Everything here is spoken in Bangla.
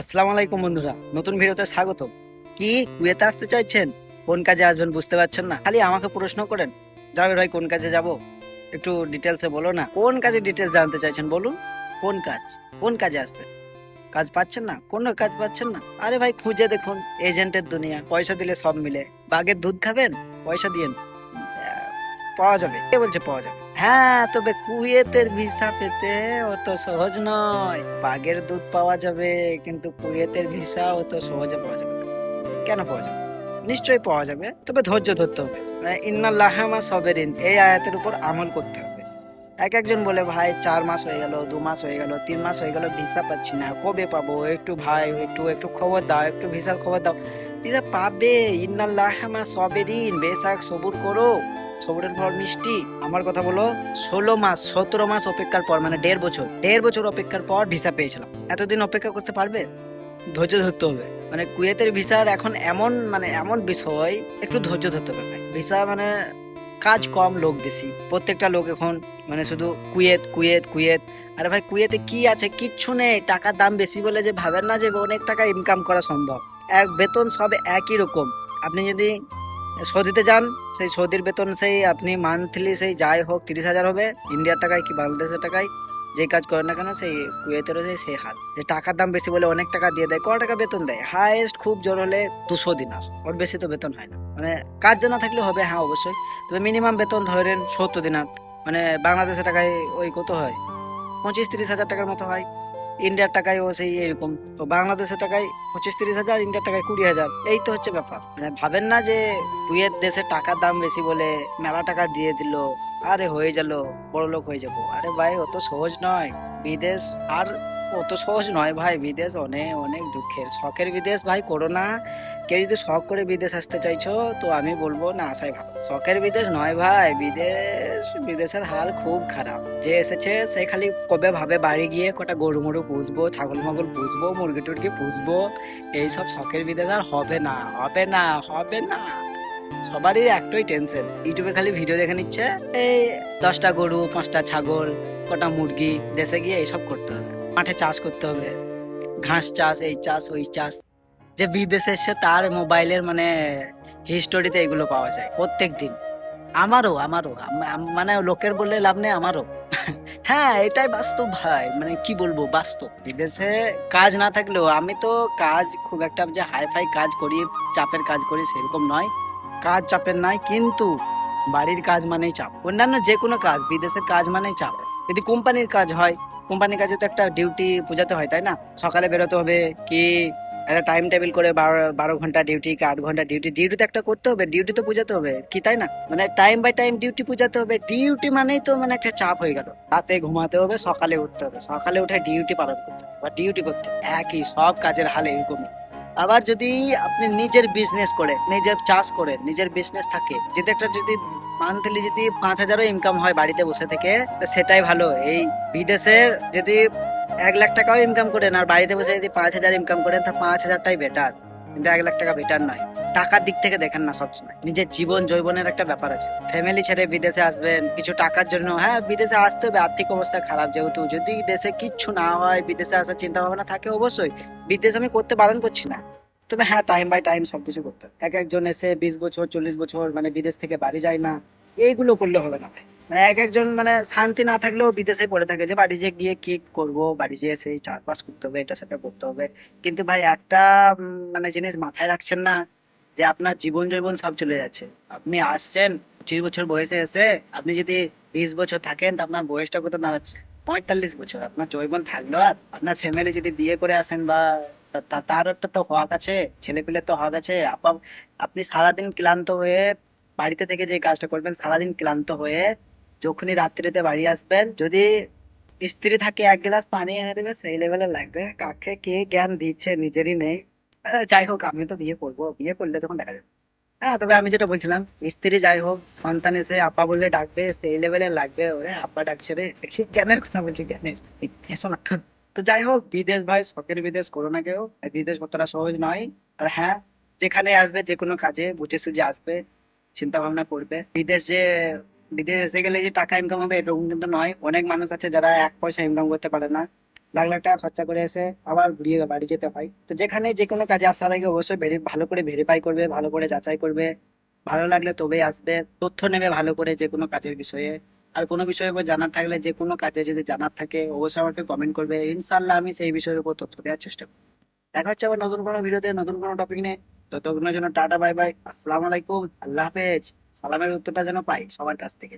আসসালামু আলাইকুম বন্ধুরা, নতুন ভিডিওতে স্বাগত কি, কুয়েতে আসতে চাইছেন? কোন কাজে আসবেন বুঝতে পারছেন না? খালি আমাকে প্রশ্ন করেন। যাবে ভাই, কোন কাজে যাব? একটু ডিটেলসে বলো না। কোন কাজে ডিটেলস জানতে চাইছেন বলুন? কোন কাজ? কোন কাজে আসবেন? কাজ পাচ্ছেন না? কোন কাজ পাচ্ছেন না? আরে ভাই, খুঁজে দেখুন এজেন্টের দুনিয়া। পয়সা দিলে সব মিলে। বাঘের দুধ খাবেন? পয়সা দিয়েন। পাওয়া যাবে। কে বলছে পাওয়া যাবে? হ্যাঁ তবে কুয়েতের ভিসা পেতে অত সহজ নয়। বাঘের দুধ পাওয়া যাবে, কিন্তু কুয়েতের ভিসা অত সহজে পাওয়া যাবে না। কেন পাওয়া যাবে? নিশ্চয়ই পাওয়া যাবে, তবে ধৈর্য ধরতে হবে। মানে ইন্নাল্লাহামা সবেরিন, এই আয়াতের উপর আমল করতে হবে। এক একজন বলে, ভাই, চার মাস হয়ে গেল, দু মাস হয়ে গেল, তিন মাস হয়ে গেল, ভিসা পাচ্ছি না, কবে পাবো? একটু ভাই, একটু একটু খবর দাও, একটু ভিসার খবর দাও। ভিসা পাবে ইন্নাল্লাহামা সবেরিন, বেশাক সবুর করো। সবুরের ফল মিষ্টি? আমার কথা বলো, ষোলো মাস, সতেরো মাস অপেক্ষার পর মানে দেড় বছর দেড় বছর অপেক্ষার পর ভিসা পেয়েছিলাম। এতদিন অপেক্ষা করতে পারবে? ধৈর্য ধরতে হবে। মানে কুয়েতের ভিসার এখন এমন মানে এমন বিষয়, একটু ধৈর্য ধরতে হবে। ভিসা মানে কাজ কম লোক বেশি। প্রত্যেকটা লোক এখন মানে শুধু কুয়েত কুয়েত কুয়েত। আরে ভাই, কুয়েতে কি আছে? কিচ্ছু নেই। টাকার দাম বেশি বলে যে ভাবেন না যে অনেক টাকা ইনকাম করা সম্ভব। এক বেতন সব একই রকম। আপনি যদি সৌদিতে যান, সেই সৌদির বেতন সেই আপনি মান্থলি সেই যাই হোক তিরিশ হাজার হবে ইন্ডিয়ার টাকায় কি বাংলাদেশের টাকায়? যে কাজ করেন না কেন সেই কুয়েতেরও সেই হাল যে টাকার দাম বেশি বলে অনেক টাকা দিয়ে দেয়, ক টাকা বেতন দেয়? হাইয়েস্ট খুব জোর হলে দুশো দিন দিনার ওর বেশি তো বেতন হয় না। মানে কাজ জানা থাকলে হবে হ্যাঁ অবশ্যই। তবে মিনিমাম বেতন ধরেন সত্তর দিনার মানে বাংলাদেশের টাকায় ওই কত হয়? পঁচিশ তিরিশ হাজার টাকার মতো হয়। ইন্ডিয়ার টাকায় ও সেই এরকম। তো বাংলাদেশের টাকায় পঁচিশ তিরিশ হাজার, ইন্ডিয়ার টাকায় কুড়ি হাজার। এই তো হচ্ছে ব্যাপার। মানে ভাবেন না যে কুয়েত দেশে টাকার দাম বেশি বলে মেলা টাকা দিয়ে দিল, আরে হয়ে গেল বড় লোক হয়ে যাব। আরে ভাই অত সহজ নয়। বিদেশ আর অত সহজ নয় ভাই, বিদেশ অনেক অনেক দুঃখের। শখের বিদেশ ভাই, করো না। কেউ যদি শখ করে বিদেশ আসতে চাইছো, তো আমি বলব না আসাই ভালো। শখের বিদেশ নয় ভাই, বিদেশ, বিদেশের হাল খুব খারাপ। যে এসেছে, সে খালি কবে ভাবে বাড়ি গিয়ে কটা গরু মরু পুষবো ছাগল মাগল পুষবো, মুরগি টুরগি পুষবো, এইসব শখের বিদেশ আর হবে না হবে না হবে না। সবারই একটাই টেনশন ইউটিউবে খালি ভিডিও দেখে নিচ্ছে, এই দশটা গরু, পাঁচটা ছাগল, কটা মুরগি, দেশে গিয়ে এইসব করতে হবে। মাঠে চাষ করতে হবে। ঘাস চাষ, এই চাষ, ওই চাষ। যে বিদেশে এসে তার মোবাইলের মানে হিস্টোরিতে এগুলো পাওয়া যায় প্রত্যেক দিন আমারও আমারও। আম- আম- মানে লোকের বললে লাভ নেই, আমারও। হ্যাঁ এটাই বাস্তব ভাই। মানে কি বলব, বাস্তব। বিদেশে কাজ না থাকলেও আমি তো কাজ, খুব একটা যে হাই ফাই কাজ করি, চাপের কাজ করি সেরকম নয়। কাজ চাপের নয় কিন্তু বাড়ির কাজ মানেই চাপ। অন্যান্য যে কোনো কাজ, বিদেশের কাজ মানেই চাপ। যদি কোম্পানির কাজ হয় কোম্পানির কাছে তো একটা ডিউটি বোঝাতে হয়, তাই না? সকালে বেরোতে হবে, কি একটা টাইম টেবিল করে বারো বারো ঘণ্টা ডিউটি, কি আট ঘণ্টা ডিউটি ডিউটি তো একটা করতে হবে, ডিউটি তো বোঝাতে হবে, কি তাই না? মানে টাইম বাই টাইম ডিউটি বোঝাতে হবে, ডিউটি মানেই তো মানে একটা চাপ হয়ে গেল। রাতে ঘুমাতে হবে, সকালে উঠতে হবে, সকালে উঠে ডিউটি পালন করতে হবে, বা ডিউটি করতে। একই সব কাজের হাল এরকমই। আবার যদি আপনি নিজের বিজনেস করে নিজের চাষ করে নিজের বিজনেস থাকে যদি একটা যদি মান্থলি যদি পাঁচ হাজারও ইনকাম হয় বাড়িতে বসে থেকে সেটাই ভালো। এই বিদেশের যদি এক লাখ টাকাও ইনকাম করেন, আর বাড়িতে বসে যদি পাঁচ হাজার ইনকাম করেন, তা পাঁচ হাজারটাই বেটার কিন্তু এক লাখ টাকা বেটার নয়। টাকার দিক থেকে দেখেন না সবসময়। নিজের জীবন যৌবনের একটা ব্যাপার আছে। ফ্যামিলি ছেড়ে বিদেশে আসবেন, কিছু টাকার জন্য হ্যাঁ বিদেশে আসতে হবে, আর্থিক অবস্থা খারাপ যেহেতু। যদি দেশে কিচ্ছু না হয়, বিদেশে আসার চিন্তা ভাবনা থাকে, অবশ্যই। বিদেশ আমি করতে বারণ করছি না। তবে হ্যাঁ টাইম বাই টাইম সবকিছু করতে এক একজন এসে বিশ বছর, চল্লিশ বছর মানে বিদেশ থেকে বাড়ি যায় না, এইগুলো করলে হবে না মানে এক একজন মানে শান্তি না থাকলেও বিদেশে পড়ে থাকে যে বাড়ি যেয়ে গিয়ে কি করব, বাড়ি যেয়ে সেই চাষবাস করতে হবে, এটা সেটা করতে হবে। কিন্তু ভাই একটা মানে জিনিস মাথায় রাখছেন না যে আপনার জীবন জৈবন সব চলে যাচ্ছে। আপনি আসছেন পঁচিশ বছর বয়সে এসে আপনি যদি বিশ বছর থাকেন তা আপনার বয়সটা কত দাঁড়াচ্ছে? পঁয়তাল্লিশ বছর, আপনার জৈবন থাকল আর আপনার ফ্যামিলি যদি বিয়ে করে আসেন বা তার একটা তো হক আছে, ছেলে পেলে তো হক আছে। আপা- আপনি সারাদিন ক্লান্ত হয়ে বাড়িতে থেকে যে কাজটা করবেন, সারাদিন ক্লান্ত হয়ে যখনই রাত্রিতে বাড়ি আসবেন, যদি স্ত্রী থাকে এক গ্লাস পানি এনে দেবে, সেই লেভেলে লাগবে। কাকে কে জ্ঞান দিচ্ছে নিজেরই নেই। যাই হোক, আমি তো বিয়ে করব। বিয়ে করলে তখন দেখা যাবে। হ্যাঁ তবে আমি যেটা বলছিলাম, স্ত্রী যাই হোক, সন্তান এসে আপা বললে ডাকবে, সেই লেভেলে লাগবে। ওরে, আপা ডাকছে রে। জ্ঞানের কথা বলছি, জ্ঞানের। এসো না। তো যাই হোক, বিদেশ ভাই, শখের বিদেশ করো না কেউ বিদেশ কতটা সহজ নয়। আর হ্যাঁ যেখানে আসবে, যে কোনো কাজে বুঝে সুঝে আসবে চিন্তা ভাবনা করবে। বিদেশ যে, বিদেশ এসে গেলে যে টাকা ইনকাম হবে, এরকম কিন্তু নয়। অনেক মানুষ আছে যারা এক পয়সা ইনকাম করতে পারে না। লাখ লাখ টাকা খরচা করে এসে আবার ঘুরিয়ে বাড়ি যেতে হয়। তো যেখানে যে কোনো কাজে আসার আগে অবশ্যই ভালো করে ভেরিফাই করবে, ভালো করে যাচাই করবে। ভালো লাগলে তবেই আসবে। তথ্য নেবে ভালো করে যে কোনো কাজের বিষয়ে। আর কোনো বিষয়ে জানার থাকলে যে কোনো কাজে যদি জানার থাকে, অবশ্যই আমাকে কমেন্ট করবে। ইনশাল্লাহ আমি সেই বিষয়ের উপর তথ্য দেওয়ার চেষ্টা করব। দেখা হচ্ছে আবার নতুন কোনো ভিডিওতে নতুন কোনো টপিক নিয়ে। ততক্ষণের জন্য টাটা বাই বাই আসসালামু আলাইকুম। আল্লাহ হাফেজ। সালামের উত্তরটা যেন পাই সবার কাছ থেকে।